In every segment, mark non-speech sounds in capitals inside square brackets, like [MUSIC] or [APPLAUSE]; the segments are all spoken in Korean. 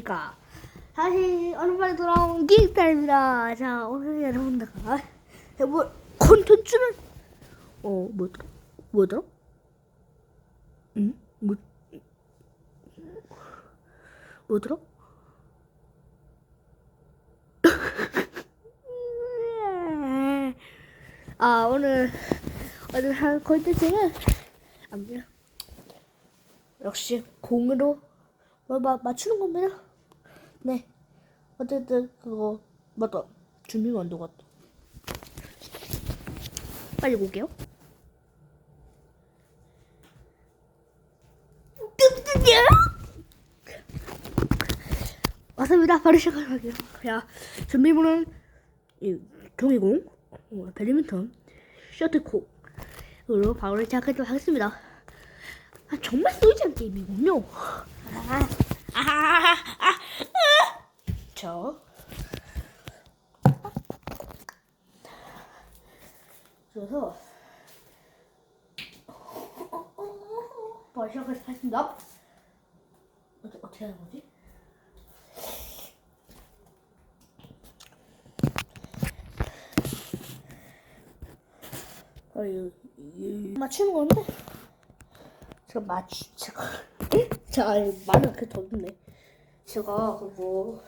안녕하십니까. 다시 오랜만에 돌아온 기획단입니다. 자, 오늘 여러분들과 해볼 콘텐츠는, 어, 뭐더라? 뭐더라? 응? 뭐, 뭐더라? [LAUGHS] 아, 오늘, 오늘 한 콘텐츠는, 아니야. 역시 공으로 뭐 마, 맞추는 겁니다. 네. 어쨌든 그거 맞다. 준비가 안 되고 왔다. 빨리 볼게요. 왔습니다. 바로 시작할게요. 자, 준비물은 이 종이공, 어, 배드민턴, 셔틀콕으로 바로 시작하도록 하겠습니다. 아, 정말 쏘이지 게임이군요. 아, 아, 아, 아, 아. 저. 그래서 바로 시작하도록 하겠습니다. 어떻게, 하는 거지? 아, 이, 이, 맞추는 건데? 제가 맞추 제가 [LAUGHS] 제가 말을 그렇게 더듬네 제가 그거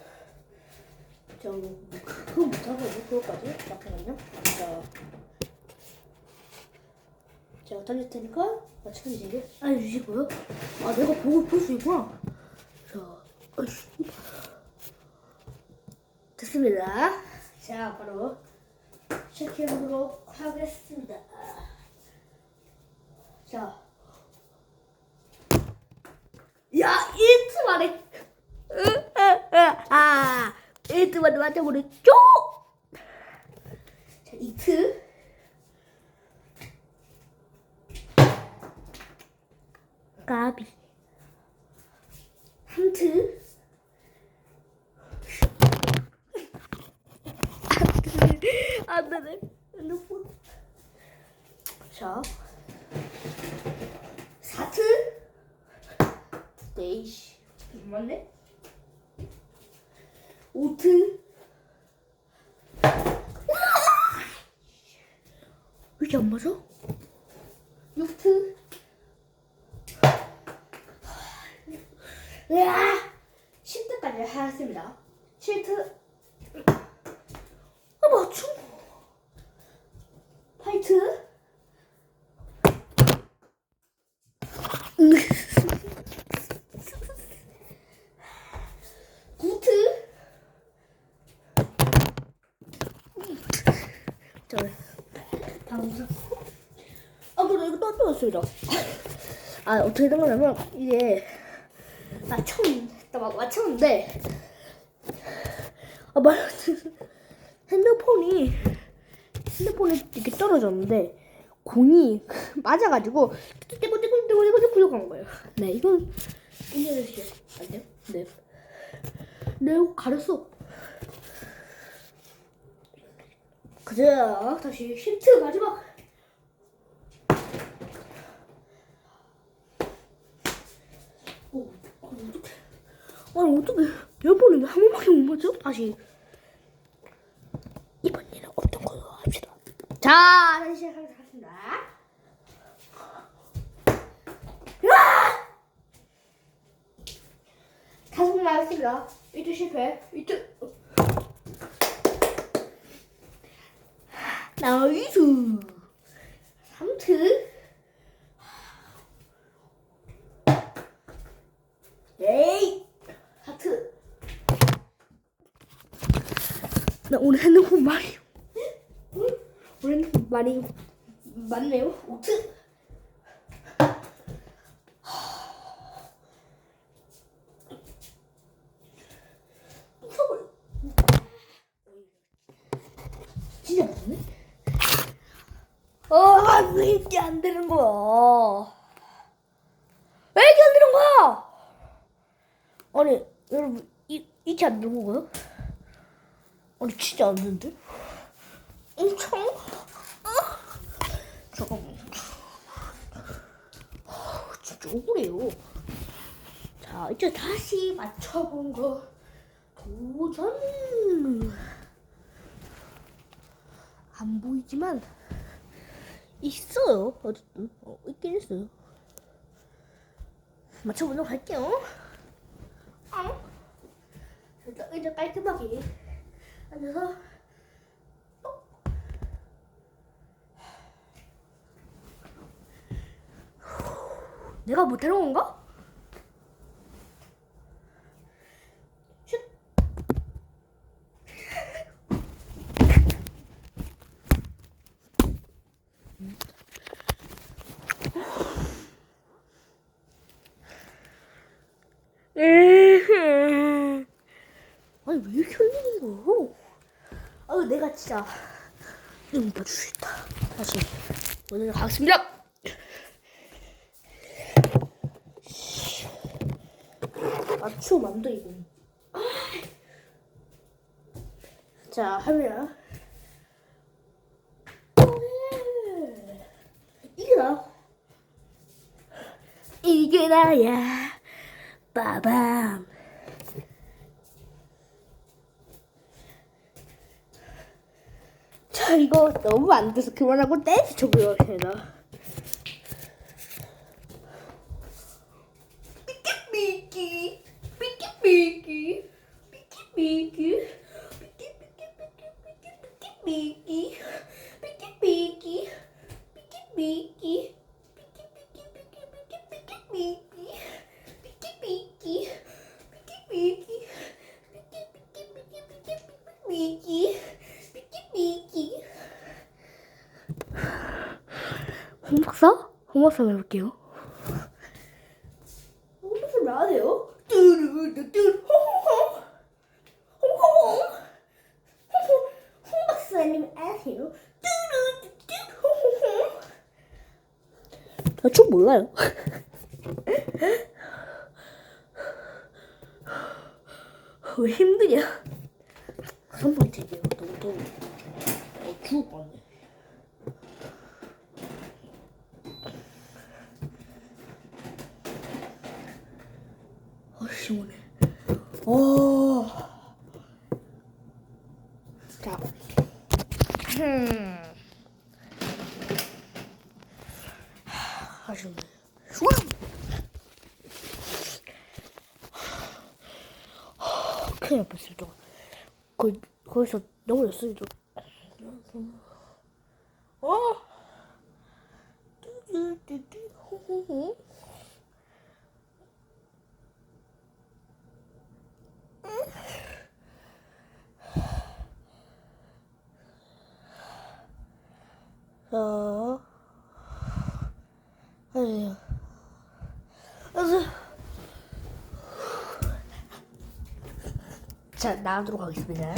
뭐 그거 못하거든요 그거까지? 잠깐만요? 자 제가 던질 테니까 맞추면 되게 알려주시고요 아 내가 보고 볼 수 있구나. 자 아이씨. 됐습니다. 자 바로 시작해보도록 하겠습니다. 자. 야, 1트 만에. 아, 1트 만에 맞아버렸죠? 자, 2트. 까비. 3트. 안 되네. 핸드폰. 자. 4트. 네이씨 맞네 오트 왜 이렇게 안 맞아? 육트 으아! 10트까지 하였습니다. 7트 아 맞춤 8트 구트 저 방송 아 그래 왔습니다 아 어떻게 된 거냐면 이게 했다 막 맞췄는데 아말 핸드폰이 핸드폰이 이렇게 떨어졌는데 공이 [LAUGHS] 맞아가지고 떼고 떼고 떼고 떼고 굴러간 거예요 네 이건 인정해 주세요 안 돼요? 네내옷 가렸어. 그자 다시 힌트 마지막. 오, 아니 어떡해? 몇 번인데 한 번밖에 못 맞죠? 다시. 이번 일은 없던 걸로 합시다. 자, 다시 시작하겠습니다. 다섯 번 나왔습니다. 이트 실패. 이트. 나이스. 3트. 에이. 4트. 나 오늘 핸드폰 많이. 응? 오늘 핸드폰 많이. 5트. 무서워요. 진짜 무섭네. 아, 왜 이게 안 되는 거야? 왜 이게 안 되는 거야? 아니, 여러분, 이, 이게 안 거야? 아니, 진짜 안 되는데? 엄청. 아, 잠깐만. 아, 진짜 억울해요. 자, 자, 이제 다시 맞춰본 거 도전. 안 보이지만 있어요. 어쨌든 어, 있긴 있어요. 맞춰보도록 할게요. 어? 일단 의자 깔끔하게 앉아서 어? 내가 못하는 건가? 슛. 아니 왜 이렇게 흘리는 거야? 진짜 봐줄 수 있다. 다시 오늘 가겠습니다. 안 돼, 이거. 자, 하면. 이게 나. 이게 나야. 빠밤. 이거 너무 안 돼서 그만하고 댄스 쳐보도록 합니다. 삐끼삐끼 삐끼삐끼 삐끼삐끼 삐끼삐끼 삐끼삐끼 삐끼삐끼 삐끼삐끼 홍박사 해볼게요. 무슨 말이에요? 뚜루뚜뚜 홍홍홍 홍홍홍 홍홍 홍 박사님 아세요? 뚜루뚜뚜 홍홍홍 저춤 몰라요. 왜 힘드냐? 선물 드게요. 너무 더워. 어, 죽을 뻔네. 어, 시원해. 오. 자. 흠. 아쉽네. 슈 큰일 날 뻔했어, 저거. 거기, 거기서 넘어졌어, 저. 어? 뚜뚜뚜뚜, 호호호. 어. 아유. 아유. 자, 나가도록 하겠습니다.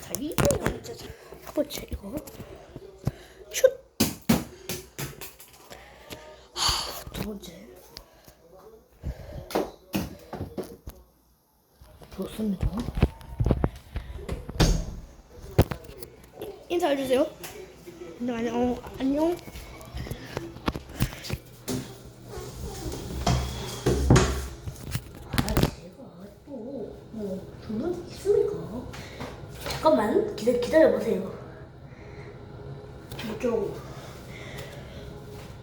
자, 이거 진짜 첫 번째 이거. 슛. 하, 두 번째. 좋습니다. 인사해주세요. 안녕, 안녕, 안녕. 아, 제가 또, 뭐, 주문 있습니까? 잠깐만, 기다, 기다려보세요. 이쪽.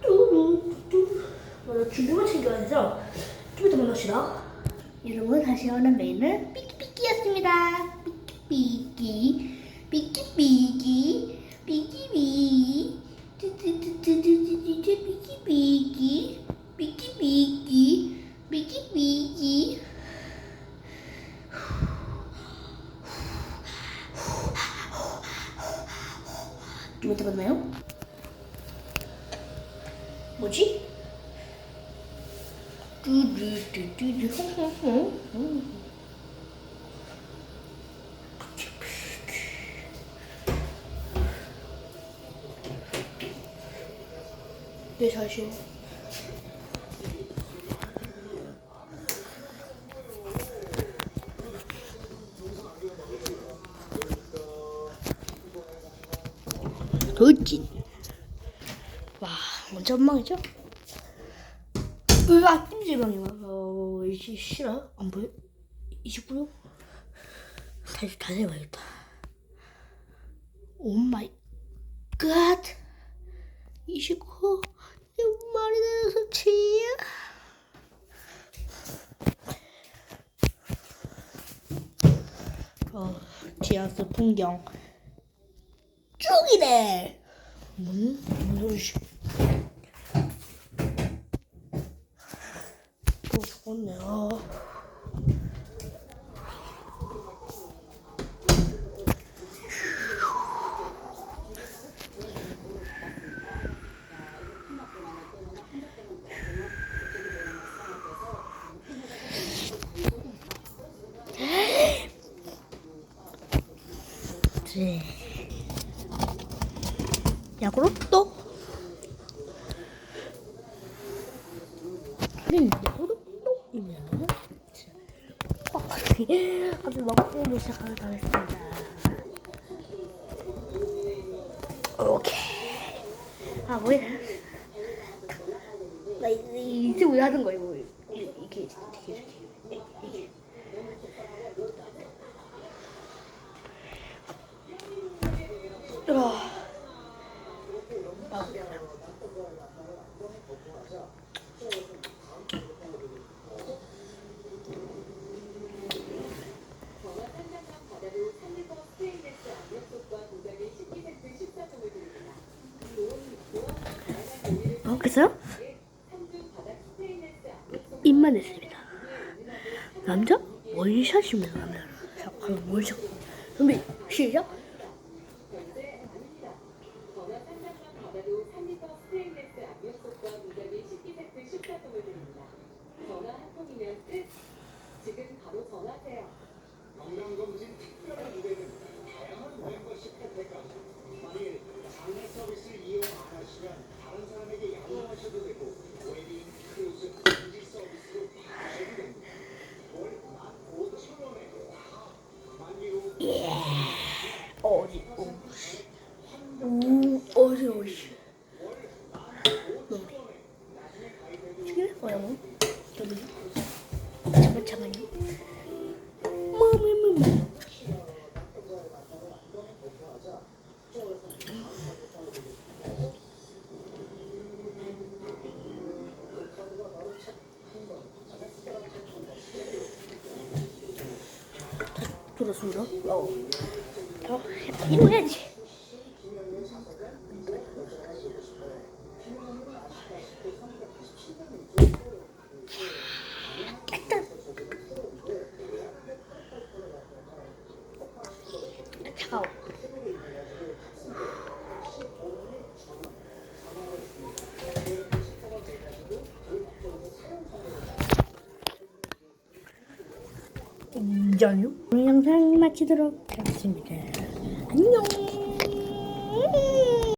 뚜루뚜. 맞아, 준비만 챙겨야 돼서, 좀 이따 만납시다. 여러분, 다시 오는 메인은 삐끼삐끼였습니다. 네, 잠시요. 도진. 와, 먼저 엉망이죠? 왜 아침 지방이야? 어, 이제 싫어? 안 보여? 이십구요? 다시 다시 해봐야겠다. 오 마이 갓! 29? 내 말이 되어서 치야. 어, 지하수 풍경. 쭉이네. 문, 문, 씨. 또 죽었네. 아. 네. 또. 우린 약으로 또이면 갑자기 먹고 시작하도록 하겠습니다. 오케이. 아 뭐야? 나 이제 이제 왜 하는 거야 이거 이게 이게 이게 이게. 아. 어, 그래서요? 입만 했습니다. 남자? 원샷입니다, 남자. 자, 그럼 원샷. 준비, 시작. 이전요? 오늘 영상 마치도록 하겠습니다. 안녕.